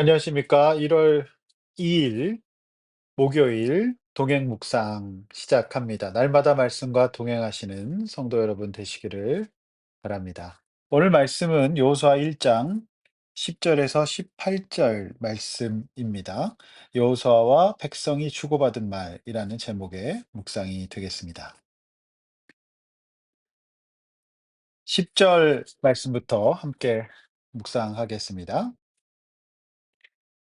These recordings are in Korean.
안녕하십니까. 1월 2일 목요일 동행 묵상 시작합니다. 날마다 말씀과 동행하시는 성도 여러분 되시기를 바랍니다. 오늘 말씀은 여호수아 1장 10절에서 18절 말씀입니다. 여호수아와 백성이 주고받은 말이라는 제목의 묵상이 되겠습니다. 10절 말씀부터 함께 묵상하겠습니다.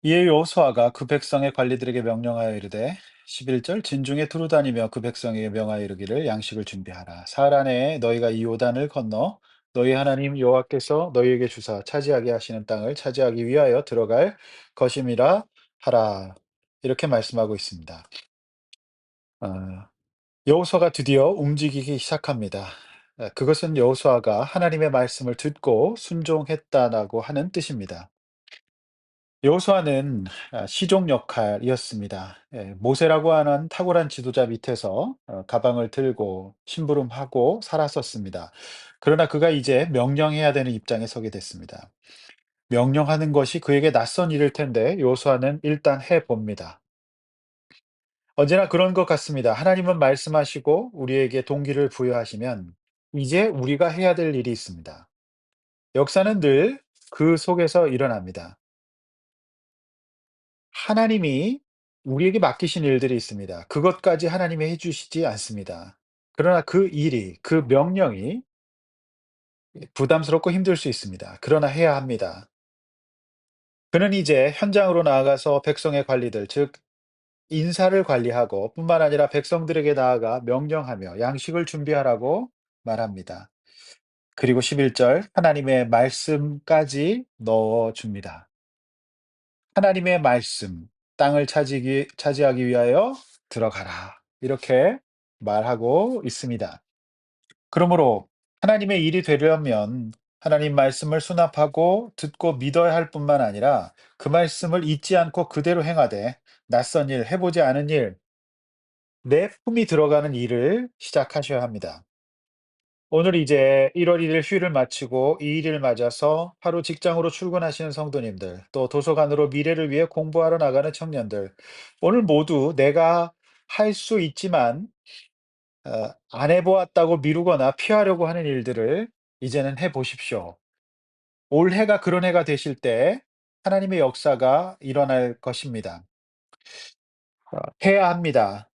이에 여호수아가 그 백성의 관리들에게 명령하여 이르되 11절 진중에 두루 다니며 그 백성에게 명하여 이르기를 양식을 준비하라 사흘 안에 너희가 이 요단을 건너 너희 하나님 여호와께서 너희에게 주사 차지하게 하시는 땅을 차지하기 위하여 들어갈 것임이라 하라 이렇게 말씀하고 있습니다. 아, 여호수아가 드디어 움직이기 시작합니다. 아, 그것은 여호수아가 하나님의 말씀을 듣고 순종했다라고 하는 뜻입니다. 여호수아는 아 시종 역할이었습니다. 예 모세라고 하는 탁월한 지도자 밑에서 어 가방을 들고 심부름하고 살았었습니다. 그러나 그가 이제 명령해야 되는 입장에 서게 됐습니다. 명령하는 것이 그에게 낯선 일일 텐데 여호수아는 일단 해 봅니다. 언제나 그런 것 같습니다. 하나님은 말씀하시고 우리에게 동기를 부여하시면 이제 우리가 해야 될 일이 있습니다. 역사는 늘 그 속에서 일어납니다. 하나님이 우리에게 맡기신 일들이 있습니다. 그것까지 하나님이 해 주시지 않습니다. 그러나 그 일이 그 명령이 부담스럽고 힘들 수 있습니다. 그러나 해야 합니다. 그는 이제 현장으로 나아가서 백성의 관리들 즉 인사를 관리하고 뿐만 아니라 백성들에게 나아가 명령하며 양식을 준비하라고 말합니다. 그리고 11절 하나님의 말씀까지 넣어 줍니다. 하나님의 말씀, 땅을 차지기, 차지하기 위하여 들어가라. 이렇게 말하고 있습니다. 그러므로 하나님의 일이 되려면 하나님 말씀을 수납하고 듣고 믿어야 할 뿐만 아니라 그 말씀을 잊지 않고 그대로 행하되 낯선 일, 해보지 않은 일, 내 품이 들어가는 일을 시작하셔야 합니다. 오늘 이제 1월 1일 휴일을 마치고 이 일을 맞아서 하루 직장으로 출근하시는 성도님들, 또 도서관으로 미래를 위해 공부하러 나가는 청년들, 오늘 모두 내가 할 수 있지만 어, 안 해보았다고 미루거나 피하려고 하는 일들을 이제는 해 보십시오. 올해가 그런 해가 되실 때 하나님의 역사가 일어날 것입니다. 어, 해야 합니다.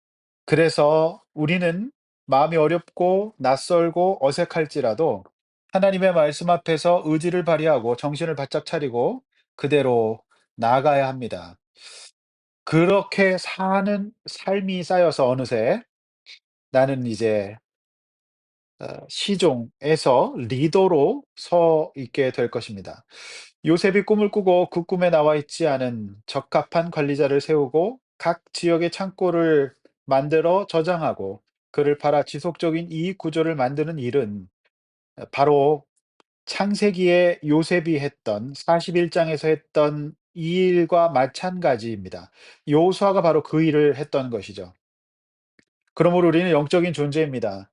그래서 우리는 마음이 어렵고 낯설고 어색할지라도 하나님의 말씀 앞에서 의지를 발휘하고 정신을 바짝 차리고 그대로 나아가야 합니다. 그렇게 사는 삶이 쌓여서 어느새 나는 이제 어 시종에서 리더로 서 있게 될 것입니다. 요셉이 꿈을 꾸고 그 꿈에 나와 있지 않은 적합한 관리자를 세우고 각 지역의 창고를 만들어 저장하고 그를 팔아 지속적인 이익 구조를 만드는 일은 어 바로 창세기에 요셉이 했던 41 장에서 했던 이 일과 마찬가지입니다. 여호수아가 바로 그 일을 했던 것이죠. 그러므로 우리는 영적인 존재입니다.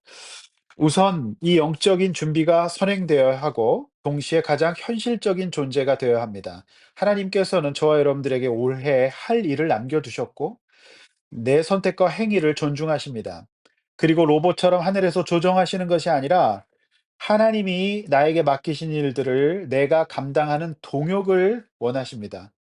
우선 이 영적인 준비가 선행되어야 하고 동시에 가장 현실적인 존재가 되어야 합니다. 하나님께서는 저와 여러분들에게 올해 할 일을 남겨두셨고 내 선택과 행위를 존중하십니다. 그리고 로봇처럼 하늘에서 조정하시는 것이 아니라 하나님이 나에게 맡기신 일들을 내가 감당하는 동역을 원하십니다.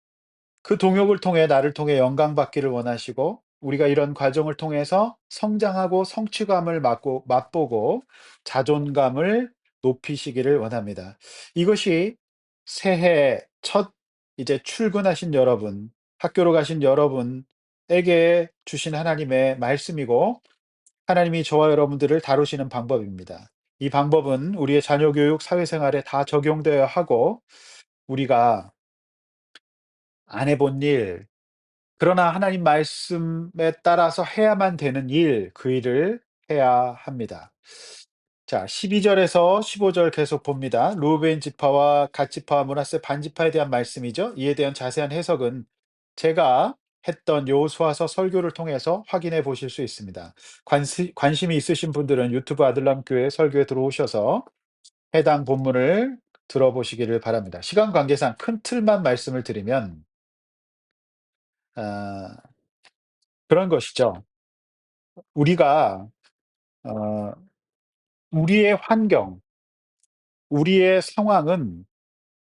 그 동역을 통해 나를 통해 영광 받기를 원하시고 우리가 이런 과정을 통해서 성장하고 성취감을 맛고 맛보고 자존감을 높이시기를 원합니다. 이것이 새해 첫 이제 출근하신 여러분, 학교로 가신 여러분에게 주신 하나님의 말씀이고 하나님이 저와 여러분들을 다루시는 방법입니다. 이 방법은 우리의 자녀 교육, 사회생활에 다 적용되어야 하고 우리가 안 해본 일, 그러나 하나님 말씀에 따라서 해야만 되는 일, 그 일을 해야 합니다. 자, 12절에서 15절 계속 봅니다. 루벤 지파와 갓 지파와 므낫세 반 지파에 대한 말씀이죠. 이에 대한 자세한 해석은 제가 했던 여호수아서 설교를 통해서 확인해 보실 수 있습니다. 관시, 관심이 있으신 분들은 유튜브 아들람 교회 설교에 들어오셔서 해당 본문을 들어보시기를 바랍니다. 시간 관계상 큰 틀만 말씀을 드리면 아 그런 것이죠. 우리가 어 우리의 환경 우리의 상황은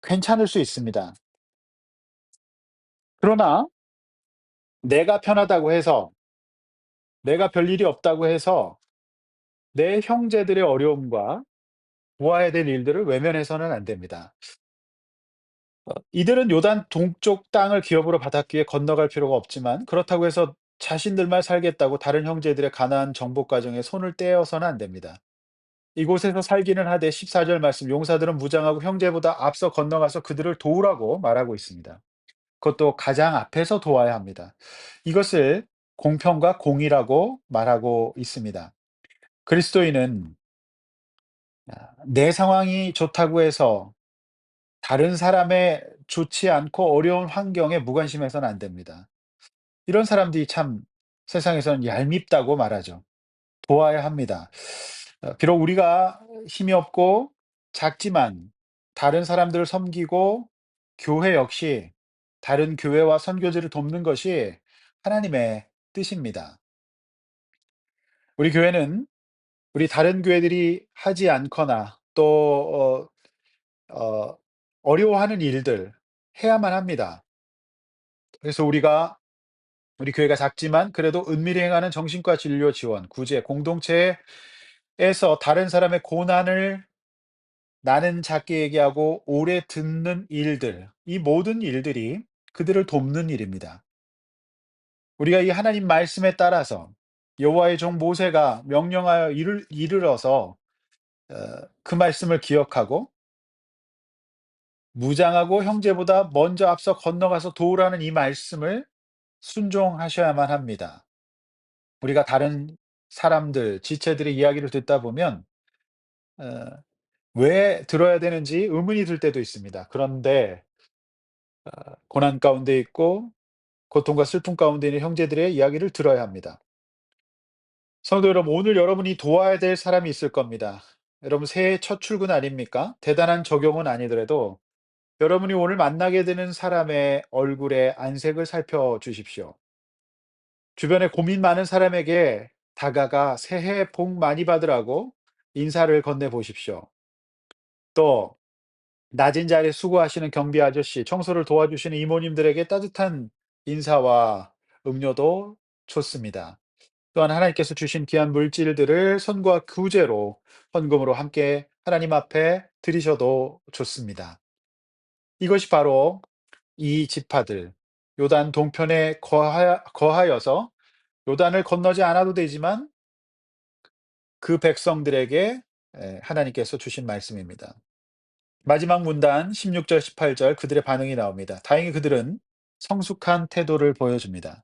괜찮을 수 있습니다. 그러나 내가 편하다고 해서 내가 별 일이 없다고 해서 내 형제들의 어려움과 도와야 될 일들을 외면해서는 안 됩니다. 어 이들은 요단 동쪽 땅을 기업으로 받았기에 건너갈 필요가 없지만 그렇다고 해서 자신들만 살겠다고 다른 형제들의 가나안 정복 과정에 손을 떼어서는 안 됩니다. 이곳에서 살기는 하되 14절 말씀 용사들은 무장하고 형제보다 앞서 건너가서 그들을 도우라고 말하고 있습니다. 그것도 가장 앞에서 도와야 합니다. 이것을 공평과 공의라고 말하고 있습니다. 그리스도인은 아내 상황이 좋다고 해서 다른 사람의 좋지 않고 어려운 환경에 무관심해서는 안 됩니다. 이런 사람들이 참 세상에서는 얄밉다고 말하죠. 도와야 합니다. 어 비록 우리가 힘이 없고 작지만 다른 사람들을 섬기고 교회 역시 다른 교회와 선교지를 돕는 것이 하나님의 뜻입니다. 우리 교회는 우리 다른 교회들이 하지 않거나 또 어 어 어려워하는 일들 해야만 합니다. 그래서 우리가 우리 교회가 작지만 그래도 은밀히 행하는 정신과 진료 지원, 구제, 공동체에서 다른 사람의 고난을 나는 작게 얘기하고 오래 듣는 일들, 이 모든 일들이 그들을 돕는 일입니다. 우리가 이 하나님 말씀에 따라서 여호와의 종 모세가 명령하여 이를 이르러서 어그 말씀을 기억하고 무장하고 형제보다 먼저 앞서 건너가서 도우라는 이 말씀을 순종하셔야만 합니다. 우리가 다른 사람들, 지체들의 이야기를 듣다 보면 어 왜 들어야 되는지 의문이 들 때도 있습니다. 그런데 어 고난 가운데 있고 고통과 슬픔 가운데 있는 형제들의 이야기를 들어야 합니다. 성도 여러분, 오늘 여러분이 도와야 될 사람이 있을 겁니다. 여러분 새해 첫 출근 아닙니까? 대단한 적용은 아니더라도 여러분이 오늘 만나게 되는 사람의 얼굴의 안색을 살펴주십시오. 주변에 고민 많은 사람에게 다가가 "새해 복 많이 받으라."고 인사를 건네 보십시오. 또 낮은 자리에 수고하시는 경비 아저씨, 청소를 도와주시는 이모님들에게 따뜻한 인사와 음료도 좋습니다. 또한 하나님께서 주신 귀한 물질들을 선과 구제로 헌금으로 함께 하나님 앞에 드리셔도 좋습니다. 이것이 바로 이 지파들 요단 동편에 거하 거하여서 요단을 건너지 않아도 되지만 그 백성들에게 에 하나님께서 주신 말씀입니다. 마지막 문단 16절 18절 그들의 반응이 나옵니다. 다행히 그들은 성숙한 태도를 보여줍니다.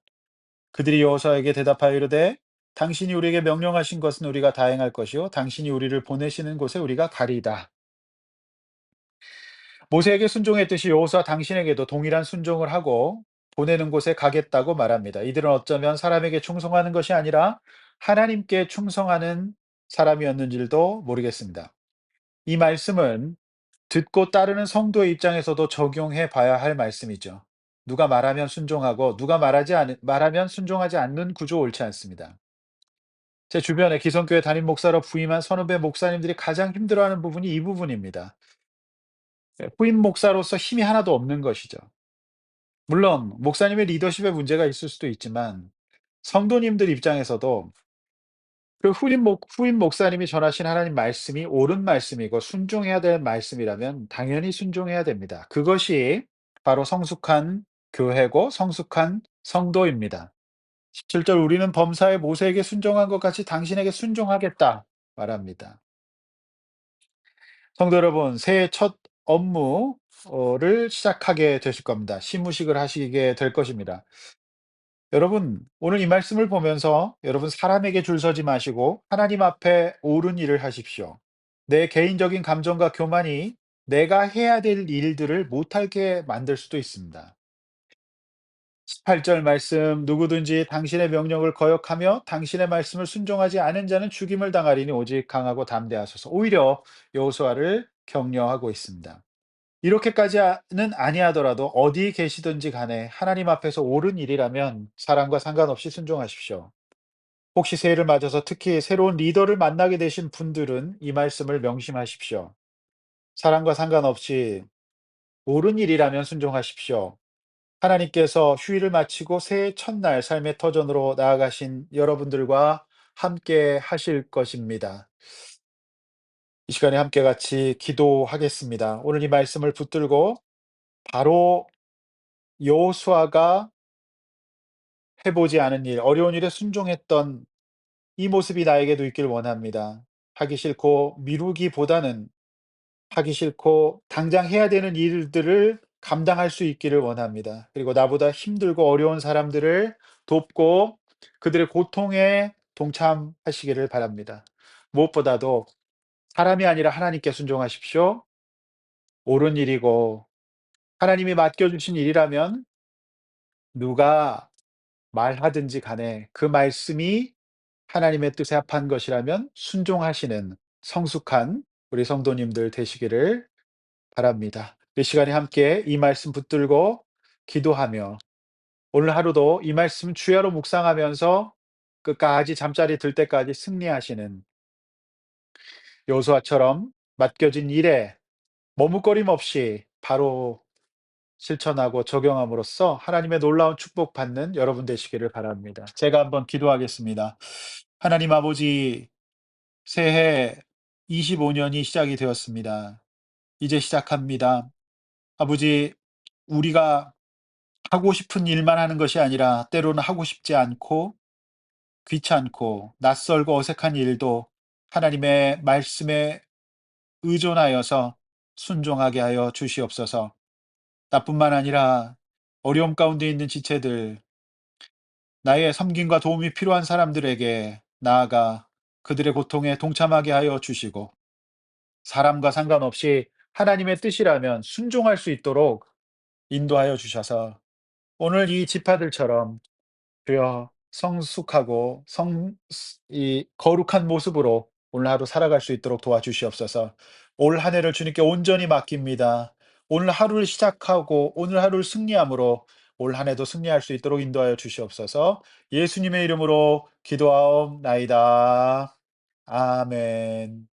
그들이 여호수아에게 대답하여 이르되 당신이 우리에게 명령하신 것은 우리가 다행할 것이요 당신이 우리를 보내시는 곳에 우리가 가리이다. 모세에게 순종했듯이 여호수아 당신에게도 동일한 순종을 하고 보내는 곳에 가겠다고 말합니다. 이들은 어쩌면 사람에게 충성하는 것이 아니라 하나님께 충성하는 사람이었는지도 모르겠습니다. 이 말씀은 듣고 따르는 성도의 입장에서도 적용해 봐야 할 말씀이죠. 누가 말하면 순종하고 누가 말하지 않, 말하면 순종하지 않는 구조 옳지 않습니다. 제 주변에 기성교회 담임 목사로 부임한 선후배 목사님들이 가장 힘들어하는 부분이 이 부분입니다. 예, 후임 목사로서 힘이 하나도 없는 것이죠. 물론 목사님의 리더십에 문제가 있을 수도 있지만 성도님들 입장에서도 그 후임 목 후임 목사님이 전하신 하나님 말씀이 옳은 말씀이고 순종해야 될 말씀이라면 당연히 순종해야 됩니다. 그것이 바로 성숙한 교회고 성숙한 성도입니다. 17절 "우리는 범사에 모세에게 순종한 것 같이 당신에게 순종하겠다." 말합니다. 성도 여러분, 새해 첫 업무 어를 시작하게 되실 겁니다. 시무식을 하시게 될 것입니다. 여러분, 오늘 이 말씀을 보면서 여러분 사람에게 줄 서지 마시고 하나님 앞에 옳은 일을 하십시오. 내 개인적인 감정과 교만이 내가 해야 될 일들을 못하게 만들 수도 있습니다. 18절 말씀 누구든지 당신의 명령을 거역하며 당신의 말씀을 순종하지 않은 자는 죽임을 당하리니 오직 강하고 담대하소서. 오히려 여호수아를 격려하고 있습니다. 이렇게까지는 아니하더라도 어디 계시든지 간에 하나님 앞에서 옳은 일이라면 사람과 상관없이 순종하십시오. 혹시 새해를 맞아서 특히 새로운 리더를 만나게 되신 분들은 이 말씀을 명심하십시오. 사람과 상관없이 옳은 일이라면 순종하십시오. 하나님께서 휴일을 마치고 새해 첫날 삶의 터전으로 나아가신 여러분들과 함께 하실 것입니다. 이 시간에 함께 같이 기도하겠습니다. 오늘 이 말씀을 붙들고 바로 여호수아가 해보지 않은 일, 어려운 일에 순종했던 이 모습이 나에게도 있길 원합니다. 하기 싫고 미루기보다는 하기 싫고 당장 해야 되는 일들을 감당할 수 있기를 원합니다. 그리고 나보다 힘들고 어려운 사람들을 돕고 그들의 고통에 동참하시기를 바랍니다. 무엇보다도 사람이 아니라 하나님께 순종하십시오. 옳은 일이고 하나님이 맡겨주신 일이라면 누가 말하든지 간에 그 말씀이 하나님의 뜻에 합한 것이라면 순종하시는 성숙한 우리 성도님들 되시기를 바랍니다. 이 시간에 함께 이 말씀 붙들고 기도하며 오늘 하루도 이 말씀 주야로 묵상하면서 끝까지 잠자리 들 때까지 승리하시는 여호수아처럼 맡겨진 일에 머뭇거림 없이 바로 실천하고 적용함으로써 하나님의 놀라운 축복 받는 여러분 되시기를 바랍니다. 제가 한번 기도하겠습니다. 하나님 아버지, 새해 25년이 시작이 되었습니다. 이제 시작합니다. 아버지, 우리가 하고 싶은 일만 하는 것이 아니라 때로는 하고 싶지 않고 귀찮고 낯설고 어색한 일도 하나님의 말씀에 의존하여서 순종하게 하여 주시옵소서. 나뿐만 아니라 어려움 가운데 있는 지체들, 나의 섬김과 도움이 필요한 사람들에게 나아가 그들의 고통에 동참하게 하여 주시고 사람과 상관없이 하나님의 뜻이라면 순종할 수 있도록 인도하여 주셔서 오늘 이 지파들처럼 주여 성숙하고 성, 이 거룩한 모습으로 오늘 하루 살아갈 수 있도록 도와주시옵소서. 올 한 해를 주님께 온전히 맡깁니다. 오늘 하루를 시작하고 오늘 하루를 승리함으로 올 한 해도 승리할 수 있도록 인도하여 주시옵소서. 예수님의 이름으로 기도하옵나이다. 아멘.